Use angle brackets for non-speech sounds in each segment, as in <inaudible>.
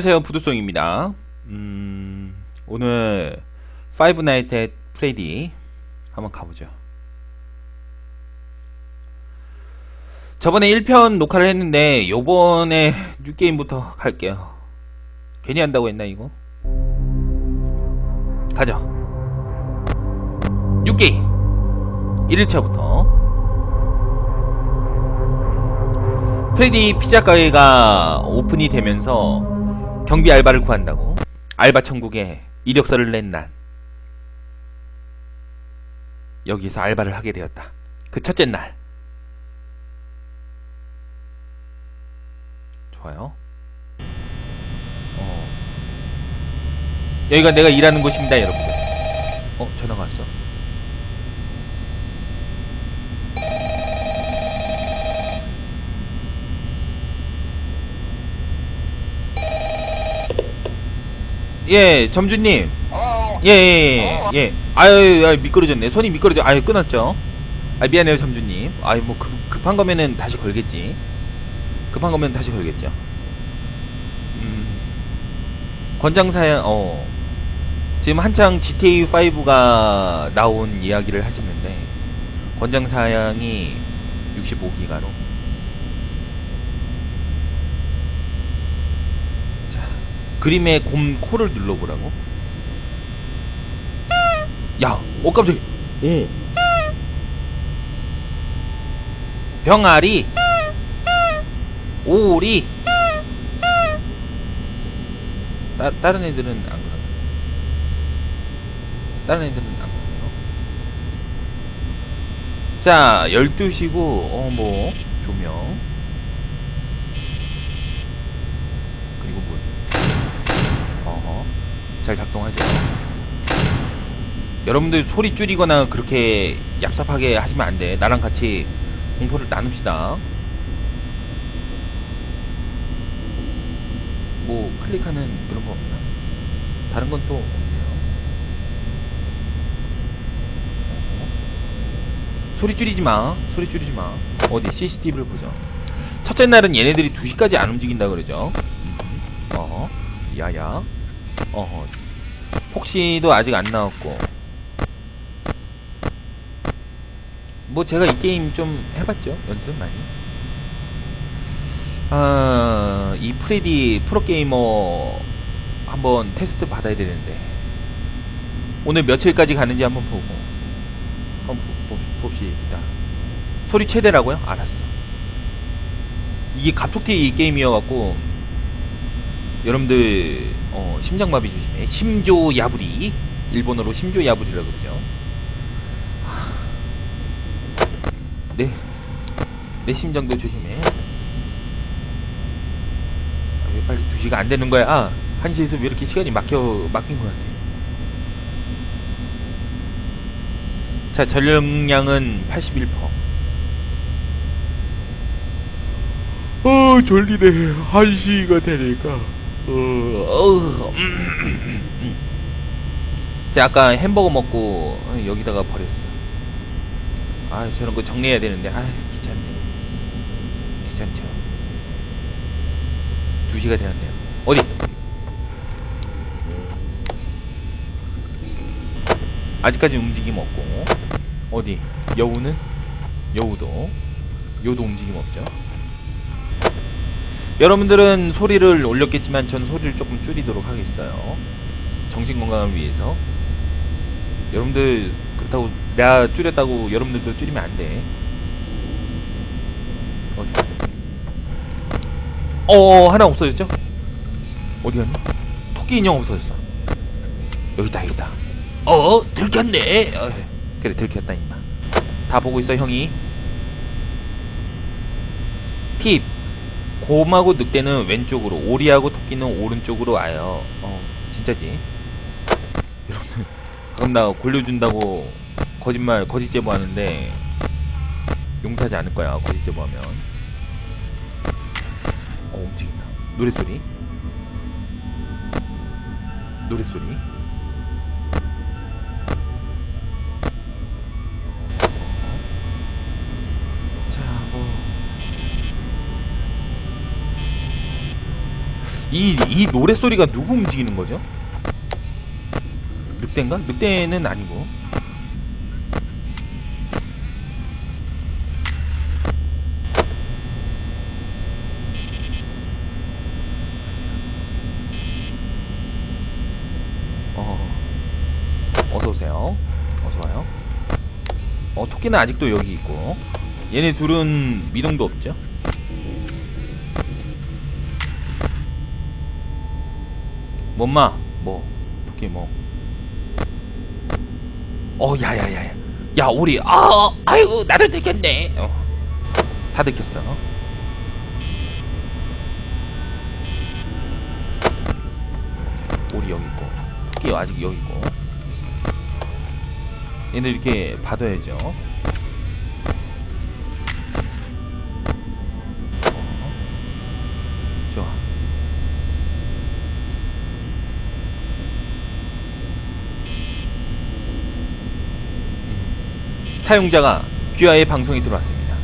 안녕하세요. 부두송입니다. 음, 오늘 파이브 나이트 앳 프레디 한번 가보죠. 저번에 1편 녹화를 했는데 요번에 뉴게임부터 갈게요. 괜히 한다고 했나 이거? 가죠. 뉴게임. 1일차부터. 프레디 피자 가게가 오픈이 되면서 경비 알바를 구한다고 알바 천국에 이력서를 낸 난 여기서 알바를 하게 되었다. 그 첫째 날 좋아요. 어. 여기가 내가 일하는 곳입니다, 여러분들. 어, 전화가 왔어. 예, 점주님. 예, 예, 예, 예. 아유, 아유, 미끄러졌네. 손이 미끄러져. 아유, 끊었죠. 아, 미안해요, 점주님. 아유, 뭐, 급, 급한 거면은 다시 걸겠지. 급한 거면 다시 걸겠죠. 음. 권장사양, 어. 지금 한창 GTA5가 나온 이야기를 하시는데, 권장사양이 65기가로. 자, 그림의 곰 코를 눌러보라고? 야, 어 깜짝이야. 오. 병아리. 오리. 따, 다른 애들은 안 그러나? 다른 애들은 안 그러나? 자, 12시고, 어, 뭐, 조명. 그리고 뭐, 어허. 잘 작동하죠. 여러분들 소리 줄이거나 그렇게 얍삽하게 하시면 안 돼. 나랑 같이 공포를 나눕시다. 뭐 클릭하는 그런 거 없나? 다른 건 또 없네요. 소리 줄이지 마. 소리 줄이지 마. 어디 CCTV를 보죠. 첫째 날은 얘네들이 2시까지 안 움직인다 그러죠. 음. 어허. 야야. 어허. 폭시도 아직 안 나왔고. 뭐 제가 이 게임 좀 해봤죠 연습 많이 아, 이 프레디 프로게이머 한번 테스트 받아야 되는데 오늘 며칠까지 가는지 한번 보고 한번 봅시다 소리 최대라고요? 알았어 이게 갑툭튀 게임이어갖고 여러분들 어, 심장마비 조심해 심조 야부리 일본어로 심조 야부리라 그러죠 내, 내 심장도 조심해. 아, 왜 빨리 2시가 안 되는 거야? 아, 1시에서 왜 이렇게 시간이 막혀, 막힌 것 같아. 자, 전력량은 81%. 어, 졸리네. 1시가 되니까. 어, 어, 음. 자, 아까 햄버거 먹고 여기다가 버렸어. 아 저런 거 정리해야 되는데. 아 귀찮네. 귀찮죠. 2시가 되었네요. 어디? 아직까지 움직임 없고. 어디? 여우는? 여우도. 여우도 움직임 없죠 여러분들은 소리를 올렸겠지만 전 소리를 조금 줄이도록 하겠어요 정신 건강을 위해서 여러분들 그렇다고 내가 줄였다고 여러분들도 줄이면 안 돼. 어디? 어 하나 없어졌죠? 어디 갔니? 토끼 인형 없어졌어. 여기 있다 여기 있다. 어 들켰네. 어, 그래 들켰다 임마. 다 보고 있어 형이. 팁. 곰하고 늑대는 왼쪽으로, 오리하고 토끼는 오른쪽으로 와요. 어 진짜지? 여러분 그럼 나 골려준다고 거짓말 거짓 제보하는데 용서하지 않을 거야 거짓 제보하면 어 움직인다 노래소리 노래소리 이, 이이 노래 소리가 누구 움직이는 거죠? 늑대인가? 늑대는 아니고. 어, 어서 오세요. 어서 와요. 어, 토끼는 아직도 여기 있고. 얘네 둘은 미동도 없죠? 뭔마? 뭐? 토끼 뭐? 어, 야야야야. 야, 우리 아, 아이고, 나도 들켰네. 어. 다 들켰어. 우리 여기 있고, 토끼 아직 여기 있고. 얘들 이렇게 봐둬야죠. 사용자가 귀하의 방송이 들어왔습니다.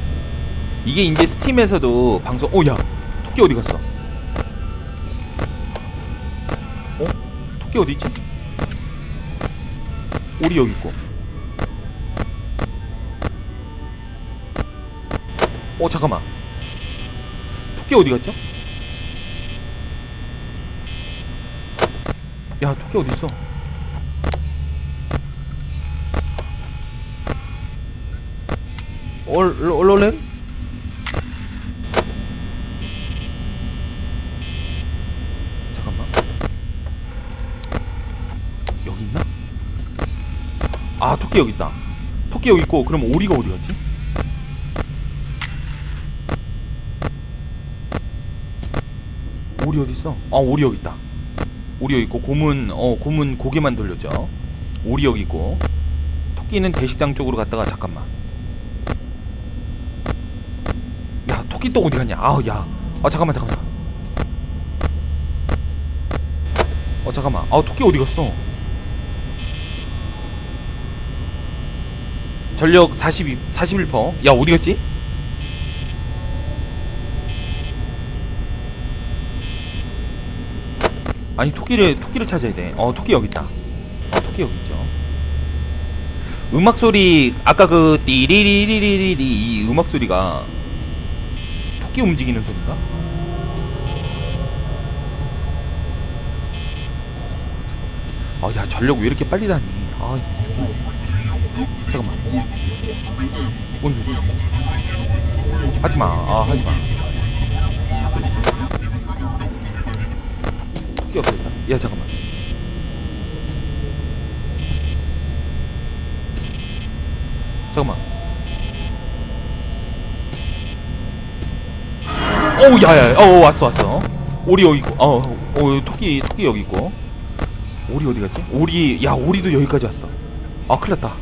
이게 이제 스팀에서도 방송. 오야 토끼 어디 갔어? 어? 토끼 어디 있지? 오리 여기 있고. 어 잠깐만. 토끼 어디 갔죠? 야 토끼 어디 있어? 올, 올, 올렘? 잠깐만. 여기 있나? 아, 토끼 여기 있다. 토끼 여기 있고, 그럼 오리가 어디 갔지? 오리 어디 있어? 아, 오리 여기 있다. 오리 여기 있고, 고문, 어, 고문 고개만 돌렸죠. 오리 여기 있고, 토끼는 대식당 쪽으로 갔다가, 잠깐만. 야 토끼 또 어디 갔냐? 아우 야 아 잠깐만 잠깐만. 어 잠깐만. 아 토끼 어디 갔어? 전력 42 41%야 어디 갔지? 아니 토끼를 토끼를 찾아야 돼 어 토끼 여기 있다. 어 토끼 여기 있죠. 음악 소리 아까 그 띠리리리리리리 이 음악 소리가 토끼 움직이는 소리인가? 아, 야, 전력 왜 이렇게 빨리 다니? 아, 잠깐만. 뭔 소리? 하지 마. 아, 하지 마. 토끼 없어졌다. 야. 잠깐만. 어우 야야. 어 왔어 왔어. 오리 여기 있고. 어, 어 토끼 토끼 여기 있고. 오리 어디 갔지? 오리 야 오리도 여기까지 왔어. 아 큰일 났다.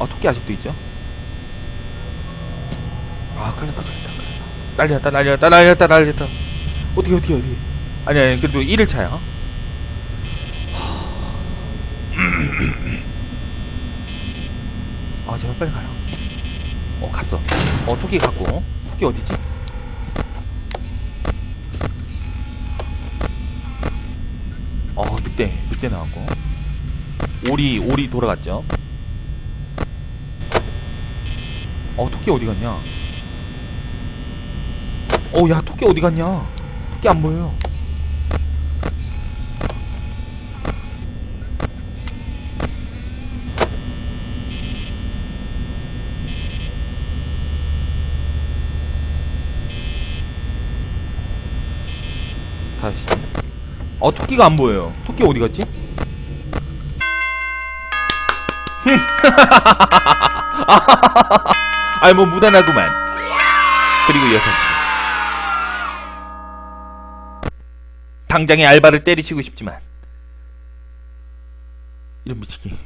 아 토끼 아직도 있죠? 아 큰일 났다 큰일 났다 큰일 났다. 난리 났다 난리 났다 난리 났다 난리 났다. 어떻게 어떻게 어떻게? 아니 아니 그래도 1일차야 아 제발 빨리 가요. 어 갔어. 어 토끼 갔고. 토끼 어디지 어 늑대 늑대 나왔고. 오리 오리 돌아갔죠. 어 토끼 어디 갔냐? 어야 토끼 어디 갔냐? 토끼 안 보여요 다시 어 토끼가 안 보여요. 토끼 어디 갔지? <laughs> 아이 뭐 무단하구만. 그리고 6시 당장에 알바를 때리치고 싶지만. 이런 미치기